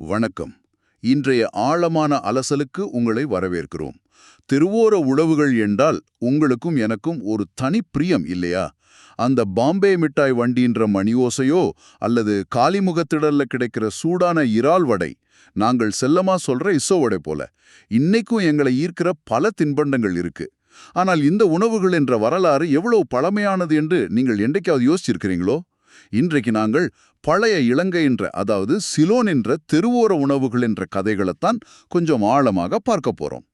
வணக்கம். இன்றைய ஆழமான அலசலுக்கு உங்களை வரவேற்கிறோம். திருவோர உழவுகள் என்றால் உங்களுக்கும் எனக்கும் ஒரு தனி பிரியம் இல்லையா? அந்த பாம்பே மிட்டாய் வண்டின்ற மணியோசையோ அல்லது காலிமுகத்திடல்ல கிடைக்கிற சூடான இறால் வடை நாங்கள் செல்லமா சொல்ற இசோ வடை போல. இன்னைக்கும் எங்களை ஈர்க்கிற பல தின்பண்டங்கள் இருக்கு. ஆனால் இந்த உணவுகள் என்ற வரலாறு எவ்வளவு பழமையானது என்று நீங்கள் என்றைக்காவது யோசிச்சிருக்கிறீங்களோ? இன்றைக்கு நாங்கள் பழைய இலங்கை என்ற அதாவது சிலோன் என்ற தெருவோர உணவுகள் என்ற கதைகளைத்தான் கொஞ்சம் ஆழமாக பார்க்க போறோம்.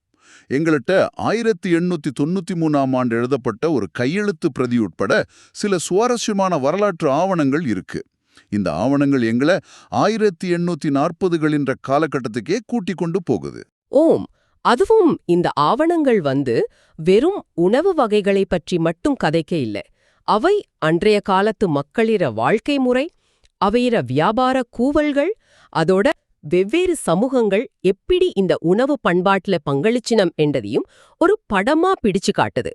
எங்கள்கிட்ட ஆயிரத்தி எண்ணூத்தி தொண்ணூத்தி மூணாம் ஆண்டு எழுதப்பட்ட ஒரு கையெழுத்து பிரதி உட்பட சில சுவாரஸ்யமான வரலாற்று ஆவணங்கள் இருக்கு. இந்த ஆவணங்கள் எங்களை ஆயிரத்தி எண்ணூத்தி நாற்பதுகள் என்ற காலகட்டத்துக்கே கூட்டிக் கொண்டு போகுது. ஓம்! அதுவும் இந்த ஆவணங்கள் வந்து வெறும் உணவு வகைகளை பற்றி மட்டும் கதைக்க இல்ல. அவை அன்றைய காலத்து மக்களிற வாழ்க்கை முறை அவையிற வியாபார கூவல்கள் அதோட வெவ்வேறு சமூகங்கள் எப்படி இந்த உணவு பண்பாட்டுல பங்களிச்சினம் என்றதையும் ஒரு படமா பிடிச்சு காட்டுது.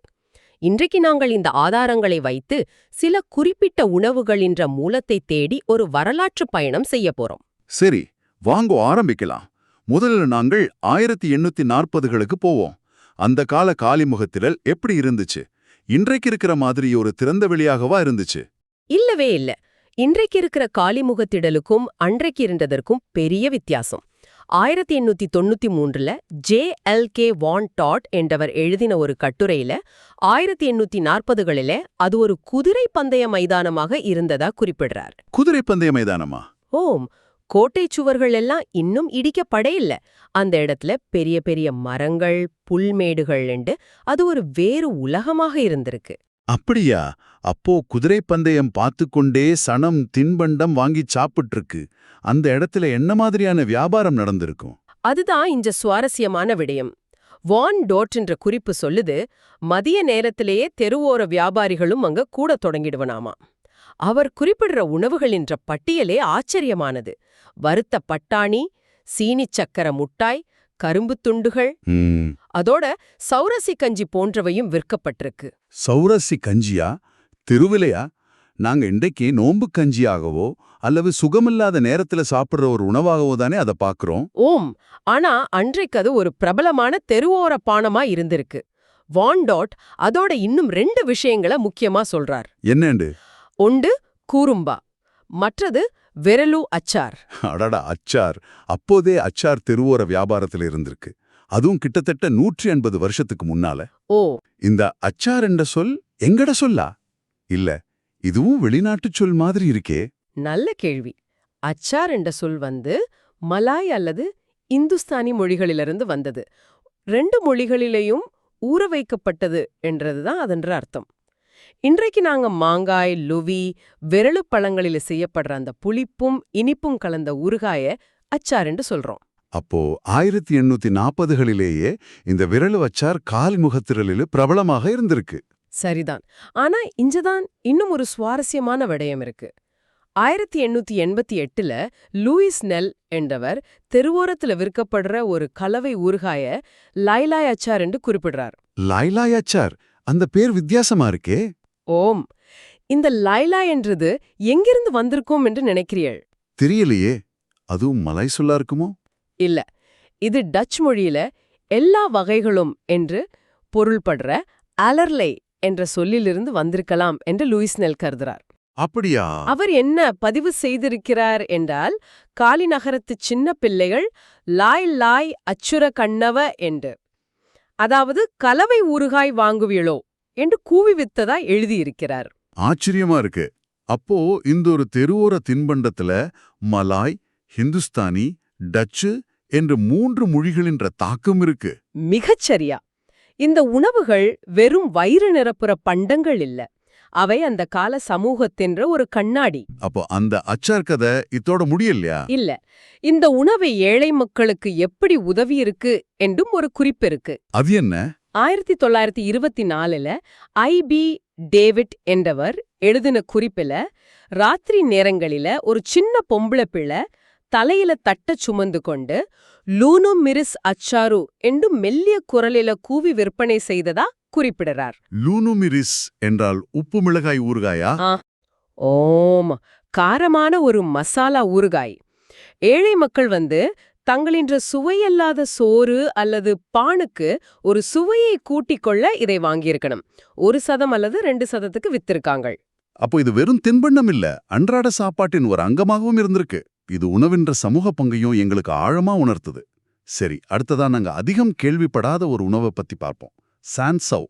இன்றைக்கு நாங்கள் இந்த ஆதாரங்களை வைத்து சில குறிப்பிட்ட உணவுகளின்ற மூலத்தை தேடி ஒரு வரலாற்று பயணம் செய்ய போறோம். சரி வாங்கோ ஆரம்பிக்கலாம். முதல்ல நாங்கள் ஆயிரத்தி எண்ணூத்தி நாற்பதுகளுக்கு போவோம். அந்த கால காலிமுகத்திரல் எப்படி இருந்துச்சு? இன்றைக்கு இருக்கிற மாதிரி ஒரு திறந்த வெளியாகவா இருந்துச்சு? இல்லவே இல்ல. இன்றைக்கு இருக்கிற காலிமுகத்திடலுக்கும் அன்றைக்கு இருந்ததற்கும் பெரிய வித்தியாசம். ஆயிரத்தி எண்ணூத்தி தொண்ணூத்தி மூன்றுல ஜே எல் கே வான் டாட் என்றவர் எழுதின ஒரு கட்டுரையில ஆயிரத்தி எண்ணூத்தி நாற்பதுகளில அது ஒரு குதிரை பந்தய மைதானமாக இருந்ததா குறிப்பிடுறார். குதிரை பந்தய மைதானமா? ஓம்! கோட்டை சுவர்கள் எல்லாம் இன்னும் இடிக்கப்படே இல்ல அந்த இடத்துல பெரிய பெரிய மரங்கள் புல்மேடுகள் அது ஒரு வேறு உலகமாக இருந்திருக்கு. அப்படியா? அப்போ குதிரை பந்தயம் பார்த்து கொண்டே சனம் தின்பண்டம் வாங்கி சாப்பிட்டிருக்கு. அந்த இடத்துல என்ன மாதிரியான வியாபாரம் நடந்திருக்கும்? அதுதான் இந்த சுவாரஸ்யமான விடயம். வான் டோட் என்ற குறிப்பு சொல்லுது மதிய நேரத்திலேயே தெருவோர வியாபாரிகளும் அங்க கூட தொடங்கிடுவனாமா. அவர் குறிப்பிடுற உணவுகளின்ற பட்டியலே ஆச்சரியமானது. வறுத்த பட்டாணி சீனிச் சக்கர முட்டாய் கரும்புத் துண்டுகள். அதோட சௌரசி கஞ்சி போன்றவையும் விற்கப்பட்டிருக்கு. சௌரசி கஞ்சியா? தெருவிலையா? நாங்க இன்றைக்கு நோம்பு கஞ்சியாகவோ அல்லது சுகமில்லாத நேரத்துல சாப்பிடுற ஒரு உணவாகவோ தானே அதை பாக்குறோம். ஓம்! ஆனா அன்றைக்கு அது ஒரு பிரபலமான தெருவோர பானமா இருந்திருக்கு. வான்டாட் அதோட இன்னும் ரெண்டு விஷயங்களை முக்கியமா சொல்றார். என்னண்டு? ஒன்று கூரும்பா மற்றது விரலு அச்சார். அடடா அச்சார். அப்போதே அச்சார் தெருவோர வியாபாரத்துல இருந்திருக்கு. அதுவும் கிட்டத்தட்ட நூற்றி எண்பது வருஷத்துக்கு முன்னால. ஓ. இந்த அச்சார் என்ற சொல் எங்கட சொல்லா? இல்ல இதுவும் வெளிநாட்டுச் சொல் மாதிரி இருக்கே. நல்ல கேள்வி. அச்சார் என்ற சொல் வந்து மலாய் அல்லது இந்துஸ்தானி மொழிகளிலிருந்து வந்தது. ரெண்டு மொழிகளிலேயும் ஊற வைக்கப்பட்டது என்றதுதான் அதன்ற அர்த்தம். இன்றைக்கு நாங்க மாங்காய் லுவி விரலு பழங்களில செய்யப்படுற அந்த புளிப்பும் இனிப்பும் கலந்த ஊறுகாய அச்சார் என்று சொல்றோம். அப்போ ஆயிரத்தி எண்ணூத்தி நாற்பதுகளிலேயே இந்த விரலு அச்சார் கால்முகத்திரலில் பிரபலமாக இருந்திருக்கு. சரிதான். ஆனா இஞ்சதான் இன்னும் ஒரு சுவாரஸ்யமான விடயம் இருக்கு. ஆயிரத்தி எண்ணூத்தி எண்பத்தி எட்டுல லூயிஸ் நெல் என்றவர் தெருவோரத்துல விற்கப்படுற ஒரு கலவை ஊறுகாய லைலாய் அச்சார் என்று குறிப்பிடுறார். லைலாய் அச்சார்? அந்த பேர் வித்தியாசமா இருக்கே? ஓம். இந்த லைலா என்றது எங்கிருந்து வந்திருக்கும் என்று நினைக்கிறீள் தெரியலையே. அதுவும் மலை சொல்லா இருக்குமோ? இல்ல. இது டச் மொழியில எல்லா வகைகளும் என்று பொருள்படுற அலர்லை என்ற சொல்லிலிருந்து வந்திருக்கலாம் என்று லூயிஸ் நெல் கருதுறார். அப்படியா? அவர் என்ன பதிவு செய்திருக்கிறார் என்றால் காலி நகரத்து சின்ன பிள்ளைகள் லாய் லாய் அச்சுர கண்ணவ என்று. அதாவது கலவை ஊறுகாய் வாங்குவீளோ என்று கூவி வித்ததா எழுதியிருக்கிறார். ஆச்சரியமா இருக்கு. அப்போ இந்த ஒரு தெருவோர தின்பண்டத்துல மலாய் ஹிந்துஸ்தானி டச்சு என்று மூன்று மொழிகளின்ற தாக்கம் இருக்கு. மிகச்சரியா. இந்த உணவுகள் வெறும் வயிறு நிரப்புற பண்டங்கள் இல்ல. அவை அந்த கால சமூகத்தின்ற ஒரு கண்ணாடி. அப்போ அந்த அச்சார் கதை இத்தோட முடியலையா? இல்ல. இந்த உணவை ஏழை மக்களுக்கு எப்படி உதவி இருக்கு என்றும் ஒரு குறிப்பு இருக்கு. அது என்ன? ஆயிரத்தி தொள்ளாயிரத்தி இருபத்தி நாலுல ஐ பி டேவிட் என்றவர் எழுதின குறிப்பில ராத்திரி நேரங்களில ஒரு சின்ன பொம்பளை பிள்ளை தலையில தட்ட சுமந்து கொண்டு லூனு மிரிஸ் அச்சாரு என்று மெல்லிய குரலில கூவி விற்பனை செய்ததா குறிப்பிடுறார். லூனுமிரிஸ் என்றால் உப்பு மிளகாய் ஊறுகாயா? ஓம். காரமான ஒரு மசாலா ஊறுகாய். ஏழை மக்கள் வந்து தங்களின்ற சுவையல்லாத சோறு அல்லது பானுக்கு ஒரு சுவையை கூட்டிக் கொள்ள இதை வாங்கியிருக்கணும். ஒரு சதம் அல்லது ரெண்டு சதத்துக்கு வித்திருக்காங்க அப்போ இது வெறும் தின்பண்டம் இல்ல அன்றாட சாப்பாட்டின் ஒரு அங்கமாகவும் இருந்திருக்கு. இது உணவின்ற சமூக பங்கையும் எங்களுக்கு ஆழமா உணர்த்துது. சரி அடுத்ததா நாங்க அதிகம் கேள்விப்படாத ஒரு உணவை பத்தி பார்ப்போம். சான்சவ்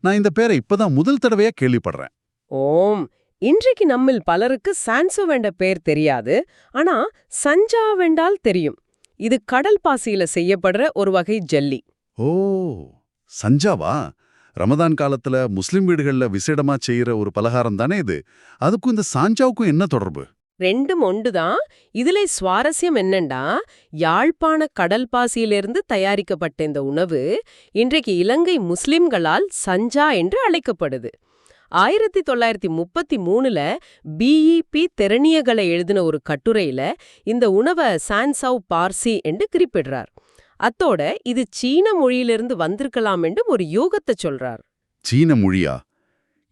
நான் இந்த பேரை இப்பதான் முதல் தடவையா கேள்விப்படுறேன். ஓம். இன்றைக்கு நம்மில் பலருக்கு சான்சோ என்ற பேர் தெரியாது. ஆனா சஞ்சா வெண்டால் தெரியும். இது கடல் பாசியில செய்யப்படுற ஒரு வகை ஜல்லி. ஓ சஞ்சாவா? ரமதான் காலத்துல முஸ்லிம் வீடுகள்ல விசேடமா செய்யற ஒரு பலகாரம் தானே இது? அதுக்கும் இந்த சாஞ்சாவுக்கும் என்ன தொடர்பு? ரெண்டும் ஒண்டுதான் இதுல சுவாரஸ்யம் என்னண்டா? யாழ்ப்பாண கடல் பாசியிலிருந்து தயாரிக்கப்பட்ட இந்த உணவு இன்றைக்கு இலங்கை முஸ்லிம்களால் சஞ்சா என்று அழைக்கப்படுது. ஆயிரத்தி தொள்ளாயிரத்தி முப்பத்தி மூணுல பிஇபி தெரணியகளை எழுதின ஒரு கட்டுரையில இந்த உணவை சான்சவ் பார்சி என்று குறிப்பிடுறார். அத்தோட இது சீன மொழியிலிருந்து வந்திருக்கலாம் என்று ஒரு யூகத்தை சொல்றார். சீன மொழியா?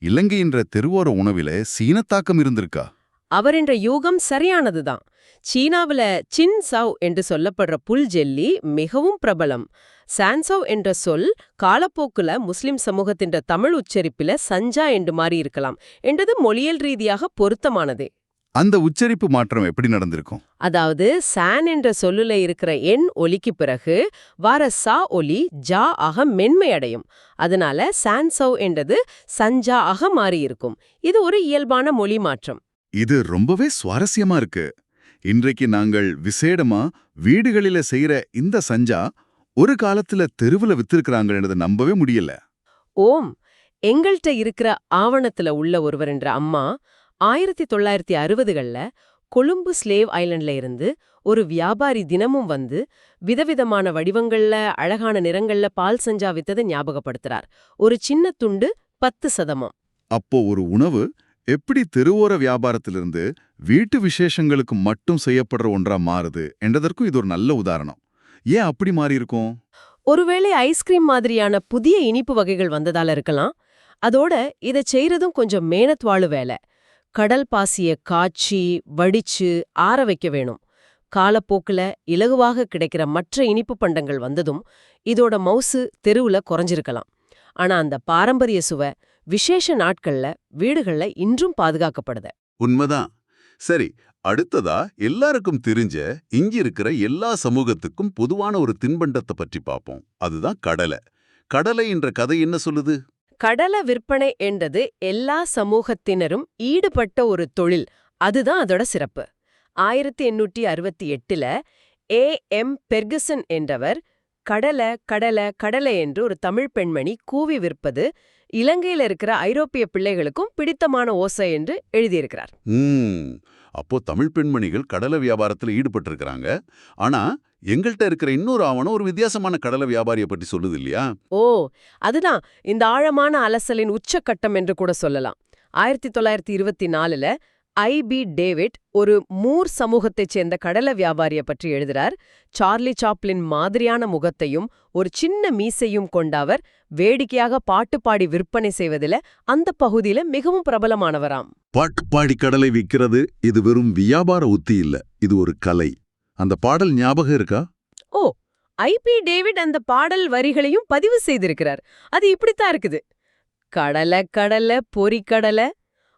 இலங்கையின்ற தெருவோர உணவில சீனத்தாக்கம் இருந்திருக்கா? அவரின்ற யூகம் சரியானதுதான். சீனாவுல சின் சவ் என்று சொல்லப்படுற புல் ஜெல்லி மிகவும் பிரபலம். சான்சவ் என்ற சொல் காலப்போக்குல முஸ்லிம் சமூகத்தின் தமிழ் உச்சரிப்பில சஞ்சா என்று மாறி இருக்கலாம். என்றது மொழியல் ரீதியாக பொருத்தமானதே. அந்த உச்சரிப்பு மாற்றம் எப்படி நடந்திருக்கும்? அதாவது சான் என்ற சொல்லுல இருக்கிற எண் ஒலிக்கு பிறகு வார சா ஒலி ஜா ஆக மென்மையடையும் அதனால சான்சவ் என்றது சஞ்சா ஆக மாறியிருக்கும் இது ஒரு இயல்பான மொழி மாற்றம். இது ரொம்பவே சுவாரஸ்யமா இருக்கு. இன்றைக்கு நாங்கள் விசேடமா வீடுகளில செய்யற இந்த சஞ்சா ஒரு காலத்துல தெருவுல வித்திருக்கிறாங்கன்றத நம்பவே முடியல. ஓம்! எங்கள்கிட்ட இருக்கிற ஆவணத்துல உள்ள ஒருவர் என்ற அம்மா ஆயிரத்தி தொள்ளாயிரத்தி அறுபதுகள்ல கொழும்பு ஸ்லேவ் ஐலண்ட்ல இருந்து ஒரு வியாபாரி தினமும் வந்து விதவிதமான வடிவங்கள்ல அழகான நிறங்கள்ல பால் சஞ்சா வித்ததை ஞாபகப்படுத்துறார். ஒரு சின்ன துண்டு பத்து சதமம். அப்போ ஒரு உணவு எப்படி தெருவோர வியாபாரத்திலிருந்து வீட்டு விசேஷங்களுக்கு மட்டும் செய்யப்படுற ஒன்றா மாறுது என்றதற்கும் இது ஒரு நல்ல உதாரணம். ஏன் அப்படி மாறி இருக்கும் ஒருவேளை ஐஸ்கிரீம் மாதிரியான புதிய இனிப்பு வகைகள் வந்ததால இருக்கலாம். அதோட இதை செய்யறதும் கொஞ்சம் மேனத்வாழு வேலை. கடல் பாசிய காய்ச்சி வடிச்சு ஆற வைக்க வேணும். காலப்போக்குல இலகுவாக கிடைக்கிற மற்ற இனிப்பு பண்டங்கள் வந்ததும் இதோட மவுசு தெருவுல குறைஞ்சிருக்கலாம். ஆனா அந்த பாரம்பரிய சுவை விசேஷ நாட்கள்ல வீடுகள்ல இன்றும் பாதுகாக்கப்படுது. உண்மைதான். சரி அடுத்ததா எல்லாருக்கும் தெரிஞ்ச இங்க இருக்கிற எல்லா சமூகத்துக்கும் பொதுவான ஒரு தின்பண்டத்தை பற்றி பார்ப்போம் அதுதான் கடலை. கடலை என்ற கதை என்ன சொல்லுது? கடல விற்பனை என்றது எல்லா சமூகத்தினரும் ஈடுபட்ட ஒரு தொழில். அதுதான் அதோட சிறப்பு. ஆயிரத்தி எண்ணூற்றி அறுபத்தி எட்டுல ஏ. எம். பெர்கசன் என்றவர் கடல கடல கடலை என்று ஒரு தமிழ் பெண்மணி கூவி விற்பது இலங்கையில இருக்கிற ஐரோப்பிய பிள்ளைகளுக்கும் பிடித்தமான ஓசை என்று எழுதியிருக்கிறார். அப்போ தமிழ் பெண்மணிகள் கடலை வியாபாரத்துல ஈடுபட்டிருக்கிறாங்க. ஆனா எங்கள்கிட்ட இருக்கிற இன்னொரு ஆவணம் ஒரு வித்தியாசமான கடலை வியாபாரியை பற்றி சொல்லுது இல்லையா? ஓ அதுதான். இந்த ஆழமான அலசலின் உச்சக்கட்டம் என்று கூட சொல்லலாம். ஆயிரத்தி தொள்ளாயிரத்தி இருபத்தி நாலுல ஐ பி டேவிட் ஒரு மூர் சமூகத்தைச் சேர்ந்த கடலை வியாபாரிய பற்றி எழுதுறார். சார்லி சாப்ளின் மாதிரியான முகத்தையும் ஒரு சின்ன மீசையும் கொண்ட அவர் வேடிக்கையாக பாட்டு பாடி விற்பனை செய்வதில அந்த பகுதியில மிகவும் பிரபலமானவராம். பாட்டு பாடி கடலை விற்கிறது இது வெறும் வியாபார உத்தி இல்ல இது ஒரு கலை. அந்த பாடல் ஞாபகம் இருக்கா? ஓ ஐ பி டேவிட் அந்த பாடல் வரிகளையும் பதிவு செய்திருக்கிறார். அது இப்படித்தான் இருக்குது. கடலை கடலை பொறிக்கடலை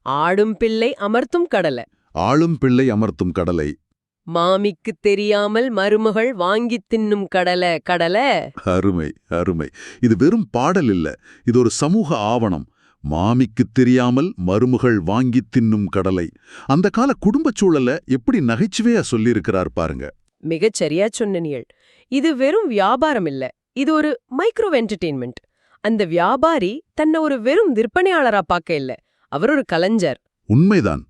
ஆடும் பிள்ளை அமர்த்தும் கடலை. ஆளும் பிள்ளை அமர்த்தும் கடலை. மாமிக்கு தெரியாமல் மருமகள் வாங்கித் தின்னும் கடலை கடலை. அருமை அருமை. இது வெறும் பாடல் இல்ல. இது ஒரு சமூக ஆவணம். மாமிக்குத் தெரியாமல் மருமகள் வாங்கித் தின்னும் கடலை. அந்த கால குடும்பச் சூழல எப்படி நகைச்சுவையா சொல்லியிருக்கிறார் பாருங்க. மிகச் சரியா சொன்னனியள் இது வெறும் வியாபாரம் இல்ல. இது ஒரு மைக்ரோ என்டர்டெயின்மெண்ட் அந்த வியாபாரி தன்னை ஒரு வெறும் விற்பனையாளரா பார்க்க இல்ல. அவர் ஒரு கலைஞர். உண்மைதான்.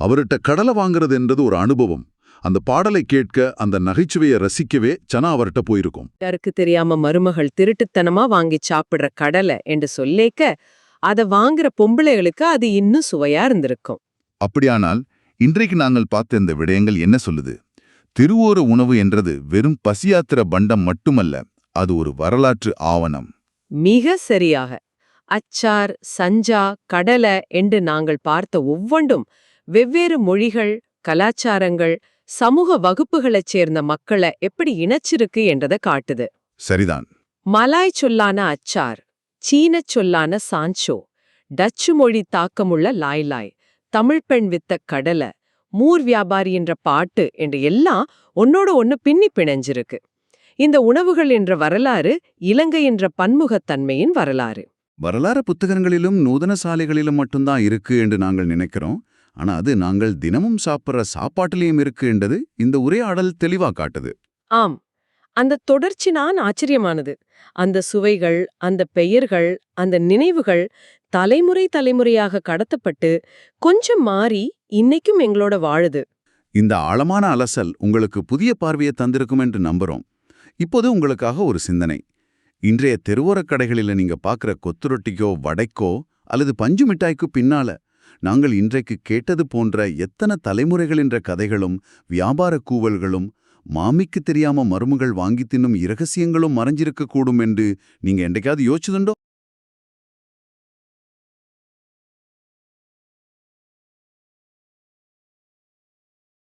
அவர்கிட்ட கடலை வாங்குறது என்றது ஒரு அனுபவம். அந்த பாடலை கேட்க அந்த நகைச்சுவையை ரசிக்கவே சனா அவர்கிட்ட போயிருக்கும். யாருக்கு தெரியாம மருமகள் திருட்டுத்தனமா வாங்கி சாப்பிடுற கடலை என்று சொல்லேக்க அத வாங்குற பொம்பளைகளுக்கு அது இன்னும் சுவையா இருந்திருக்கும். அப்படியானால் இன்றைக்கு நாங்கள் பார்த்த இந்த விடயங்கள் என்ன சொல்லுது? திருவோர உணவு என்றது வெறும் பசியாத்திர பண்டம் மட்டுமல்ல அது ஒரு வரலாற்று ஆவணம். மிக சரியாக. அச்சார் சஞ்சா கடலை என்று நாங்கள் பார்த்த ஒவ்வொன்றும் வெவ்வேறு மொழிகள் கலாச்சாரங்கள் சமூக வகுப்புகளைச் சேர்ந்த மக்களை எப்படி இணைச்சிருக்கு என்றத காட்டுது. சரிதான். மலாய் சொல்லான அச்சார் சீனச் சொல்லான சான்சோ டச்சு மொழி தாக்கமுள்ள லாய்லாய் தமிழ் பெண் வித்த கடல மூர் வியாபாரி என்ற பாட்டு என்று எல்லாம் ஒன்னோட ஒன்னு பின்னி பிணைஞ்சிருக்கு. இந்த உணவுகள் என்ற வரலாறு இலங்கை என்ற பன்முகத்தன்மையின் வரலாறு. வரலாறு புத்தகங்களிலும் நூதன சாலைகளிலும் மட்டும்தான் இருக்கு என்று நாங்கள் நினைக்கிறோம். ஆனா அது நாங்கள் தினமும் சாப்பிட்ற சாப்பாட்டிலையும் இருக்கு என்றது இந்த உரையாடல் தெளிவா காட்டுது. ஆம். அந்த தொடர்ச்சி நான் ஆச்சரியமானது. அந்த சுவைகள் அந்த பெயர்கள் அந்த நினைவுகள் தலைமுறை தலைமுறையாக கடத்தப்பட்டு கொஞ்சம் மாறி இன்னைக்கும் எங்களோட வாழுது. இந்த ஆழமான அலசல் உங்களுக்கு புதிய பார்வையை தந்திருக்கும் என்று நம்புறோம். இப்போது உங்களுக்காக ஒரு சிந்தனை. இன்றைய தெருவோரக் கடைகளில் நீங்க பார்க்குற கொத்துரொட்டிக்கோ வடைக்கோ அல்லது பஞ்சு மிட்டாய்க்கு பின்னால நாங்கள் இன்றைக்கு கேட்டது போன்ற எத்தனை தலைமுறைகள் என்ற கதைகளும் வியாபார கூவல்களும் மாமிக்கு தெரியாம மருமகள் வாங்கி தின்னும் இரகசியங்களும் மறைஞ்சிருக்க கூடும் என்று நீங்க என்றைக்காவது யோசிச்சுதுண்டோ?